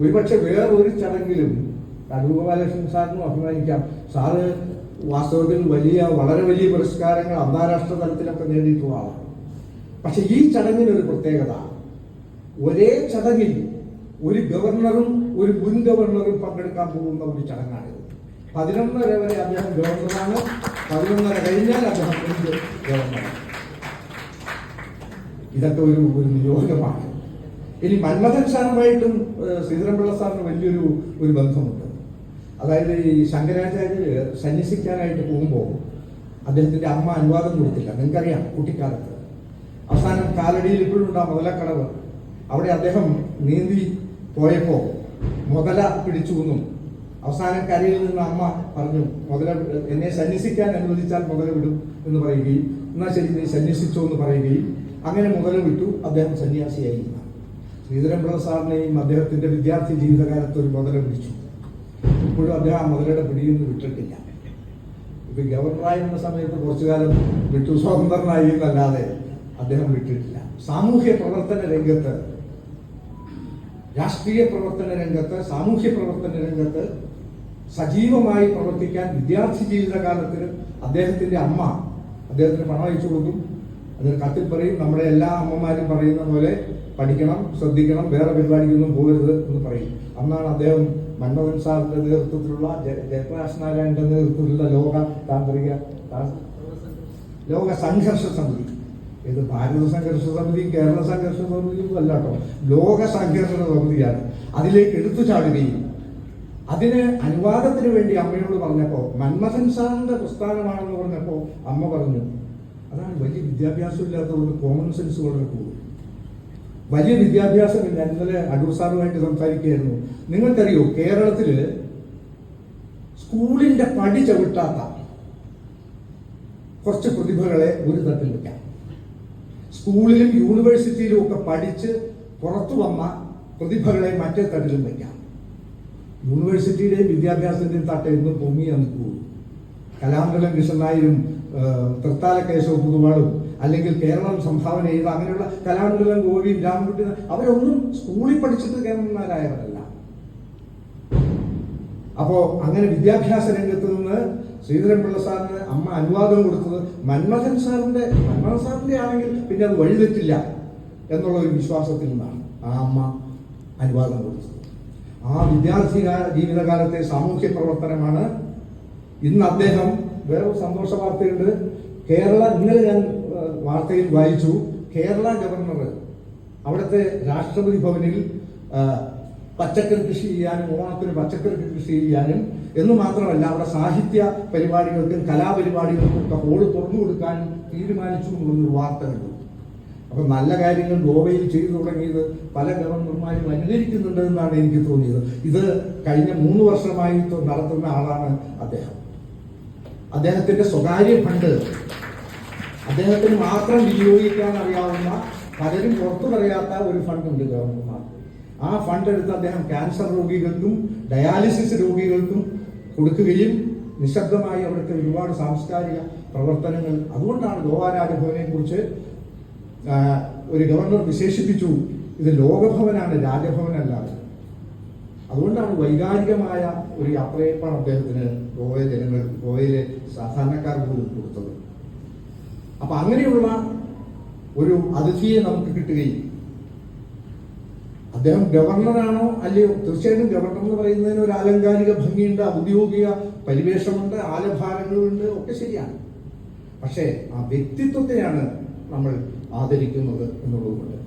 ഒരുപക്ഷെ വേറൊരു ചടങ്ങിലും രാജഗോപാലകൃഷ്ണൻ ഗോപാലകൃഷ്ണൻ സാറിനും അഭിമാനിക്കാം. സാറ് വാസ്തവത്തിൽ വലിയ വളരെ വലിയ പുരസ്കാരങ്ങൾ അന്താരാഷ്ട്ര തലത്തിലൊക്കെ നേടിയിട്ടുള്ള ആളാണ് പക്ഷെ ഈ ചടങ്ങിനൊരു പ്രത്യേകത ഒരേ ചടങ്ങിൽ ഒരു ഗവർണറും ഒരു മുൻ ഗവർണറും പങ്കെടുക്കാൻ പോകുന്ന ഒരു ചടങ്ങാണിത്. പതിനൊന്നര വരെ അദ്ദേഹം ഗവർണറാണ്. പതിനൊന്നര കഴിഞ്ഞാൽ അദ്ദേഹം ഗവർണറാണ്. ഇതൊക്കെ ഒരു ഒരു നിയോഗമാണ് ഇനി മന്മഥൻ സാറുമായിട്ടും ശ്രീധരൻപിള്ള സാറിന് വലിയൊരു ഒരു ബന്ധമുണ്ട്. അതായത് ഈ ശങ്കരാചാര്യ സന്യസിക്കാനായിട്ട് പോകുമ്പോൾ അദ്ദേഹത്തിന്റെ അമ്മ അനുവാദം കൊടുത്തില്ല. നിങ്ങൾക്കറിയാം കുട്ടിക്കാലത്ത്. അവസാനം കാലടിയിൽ ഇപ്പോഴും ഉണ്ടാ മുതലക്കടവ്. അവിടെ അദ്ദേഹം നീന്തി പോയപ്പോ മുതല പിടിച്ചു എന്നും അവസാനം കരയിൽ നിന്ന് അമ്മ പറഞ്ഞു മുതല എന്നെ സന്യസിക്കാൻ അനുവദിച്ചാൽ മുതല വിടും എന്ന് പറയുകയും എന്നാൽ ശരി നീ സന്യസിച്ചോ എന്ന് പറയുകയും അങ്ങനെ മുതല വിട്ടു. അദ്ദേഹം സന്യാസിയായി. ശ്രീധരൻപിള്ള സാറിനെയും അദ്ദേഹത്തിന്റെ വിദ്യാർത്ഥി ജീവിതകാലത്ത് ഒരു മുതല പിടിച്ചു. ഇപ്പോഴും അദ്ദേഹം ആ മുതലയുടെ പിടിയിൽ നിന്ന് വിട്ടിട്ടില്ല. ഇപ്പൊ ഗവർണറായിരുന്ന സമയത്ത് കുറച്ചു കാലം വിട്ടു സ്വതന്ത്രനായി എന്നല്ലാതെ അദ്ദേഹം വിട്ടിട്ടില്ല. സാമൂഹ്യ പ്രവർത്തന രംഗത്ത് രാഷ്ട്രീയ പ്രവർത്തന രംഗത്ത് സാമൂഹ്യ പ്രവർത്തന രംഗത്ത് സജീവമായി പ്രവർത്തിക്കാൻ വിദ്യാർത്ഥി ജീവിതകാലത്തിൽ അദ്ദേഹത്തിന്റെ അമ്മ അദ്ദേഹത്തിന് പണം അയച്ചു കൊടുക്കും. അതിന് കത്തിൽ പറയും നമ്മുടെ എല്ലാ അമ്മമാരും പറയുന്ന പോലെ പഠിക്കണം ശ്രദ്ധിക്കണം വേറെ പരിപാടിക്കൊന്നും പോകരുത് എന്ന് പറയും. അന്നാണ് അദ്ദേഹം മൻമോഹൻ സാറിന്റെ നേതൃത്വത്തിലുള്ള ജയ- ജയപ്രകാശ് നാരായണന്റെ നേതൃത്വത്തിലുള്ള ലോക താന്ത്രിക ലോക സംഘർഷ സമിതി. ഇത് ഭാരത സംഘർഷ സമിതിയും കേരള സംഘർഷ സമിതിയും അല്ല കേട്ടോ. ലോക സംഘർഷ സമിതിയാണ്. അതിലേക്ക് എടുത്തു ചാടുകയും അതിന് അനുവാദത്തിന് വേണ്ടി അമ്മയോട് പറഞ്ഞപ്പോ മന്മഥൻ സാറിന്റെ പ്രസ്ഥാനമാണെന്ന് പറഞ്ഞപ്പോ അമ്മ പറഞ്ഞു അതാണ് വലിയ വിദ്യാഭ്യാസം ഇല്ലാത്തതുകൊണ്ട് കോമൺ സെൻസ് വളരെ കൂടും വലിയ വിദ്യാഭ്യാസം ഞാൻ ഇന്നലെ അടൂർ സാറുമായിട്ട് സംസാരിക്കുകയായിരുന്നു. നിങ്ങൾക്കറിയോ കേരളത്തിൽ സ്കൂളിന്റെ പടി ചവിട്ടാത്ത കുറച്ച് പ്രതിഭകളെ ഒരു തട്ടിൽ വെക്കാം. സ്കൂളിലും യൂണിവേഴ്സിറ്റിയിലും ഒക്കെ പഠിച്ച് പുറത്തു വന്ന പ്രതിഭകളെ മറ്റേ തട്ടിലും വെക്കാം. യൂണിവേഴ്സിറ്റിയുടെയും വിദ്യാഭ്യാസത്തിന്റെയും തട്ട് എന്നും പൊങ്ങിയാ നിൽക്കൂ കലാമണ്ഡലം കൃഷ്ണനായരും തൃത്താല കേശവ പുതുവാളും അല്ലെങ്കിൽ കേരളം സംഭാവന ചെയ്ത അങ്ങനെയുള്ള കലാമണ്ഡലം ഗോപിയും രാമൻകുട്ടി അവരൊന്നും സ്കൂളിൽ പഠിച്ചിട്ട് കേരളന്മാരായവരല്ല അപ്പോ അങ്ങനെ വിദ്യാഭ്യാസ രംഗത്ത് നിന്ന് ശ്രീധരൻപിള്ള സാറിന് അമ്മ അനുവാദം കൊടുത്തത് മന്മഥൻ സാറിന്റെ മന്മഥൻ സാറിന്റെ ആണെങ്കിൽ പിന്നെ അത് വഴിതെറ്റില്ല എന്നുള്ള ഒരു വിശ്വാസത്തിൽ നിന്നാണ് ആ അമ്മ അനുവാദം കൊടുത്തത്. ആ വിദ്യാർത്ഥി ജീവിതകാലത്തെ സാമൂഹ്യ പ്രവർത്തനമാണ് ഇന്ന് അദ്ദേഹം വേറെ സന്തോഷ വാർത്തയുണ്ട്. കേരള ഇന്നലെ ഞാൻ വാർത്തയിൽ വായിച്ചു. കേരള ഗവർണർ അവിടുത്തെ രാഷ്ട്രപതി ഭവനിൽ പച്ചക്കറി കൃഷി ചെയ്യാനും ഓണത്തിന് പച്ചക്കറി കൃഷി ചെയ്യാനും എന്ന് മാത്രമല്ല അവിടെ സാഹിത്യ പരിപാടികൾക്കും കലാപരിപാടികൾക്കും ഒക്കെ ഹോൾ തുറന്നു കൊടുക്കാനും തീരുമാനിച്ചു എന്നുള്ളൊരു വാർത്ത കണ്ടു. അപ്പൊ നല്ല കാര്യങ്ങൾ ഗോവയിൽ ചെയ്തു തുടങ്ങിയത് പല ഗവർണർമാരും അനുകരിക്കുന്നുണ്ട് എന്നാണ് എനിക്ക് തോന്നിയത്. ഇത് കഴിഞ്ഞ മൂന്ന് വർഷമായി നടത്തുന്ന ആളാണ് അദ്ദേഹം. അദ്ദേഹത്തിന്റെ സ്വകാര്യ ഫണ്ട്. അദ്ദേഹത്തിന് മാത്രം വിനിയോഗിക്കാൻ അറിയാവുന്ന പലരും പുറത്തു പറയാത്ത ഒരു ഫണ്ട് ഉണ്ട് ഗവർണർമാർക്ക്. ആ ഫണ്ട് എടുത്ത് അദ്ദേഹം ക്യാൻസർ രോഗികൾക്കും ഡയാലിസിസ് രോഗികൾക്കും കൊടുക്കുകയും നിശബ്ദമായി അവിടുത്തെ ഒരുപാട് സാംസ്കാരിക പ്രവർത്തനങ്ങൾ. അതുകൊണ്ടാണ് ഗോവ രാജഭവനെ കുറിച്ച് ഒരു ഗവർണർ വിശേഷിപ്പിച്ചു. ഇത് ലോകഭവനാണ് രാജഭവനല്ല. അതുകൊണ്ടാണ് വൈകാരികമായ ഒരു യാത്രയപ്പാണ് അദ്ദേഹത്തിന് ഗോവ ജനങ്ങൾ ഗോവയിലെ സാധാരണക്കാർക്ക് പോലും കൊടുത്തത്. അപ്പൊ അങ്ങനെയുള്ള ഒരു അതിഥിയെ നമുക്ക് കിട്ടുകയും അദ്ദേഹം ഗവർണറാണോ അല്ലയോ? തീർച്ചയായിട്ടും ഗവർണർ എന്ന് പറയുന്നതിന് ഒരു ആലങ്കാരിക ഭംഗിയുണ്ട് ഔദ്യോഗിക പരിവേഷമുണ്ട് ആലഭാരങ്ങളുണ്ട് ഒക്കെ ശരിയാണ്. പക്ഷേ ആ വ്യക്തിത്വത്തെയാണ് നമ്മൾ ആദരിക്കുന്നത് എന്നുള്ളതുകൊണ്ട്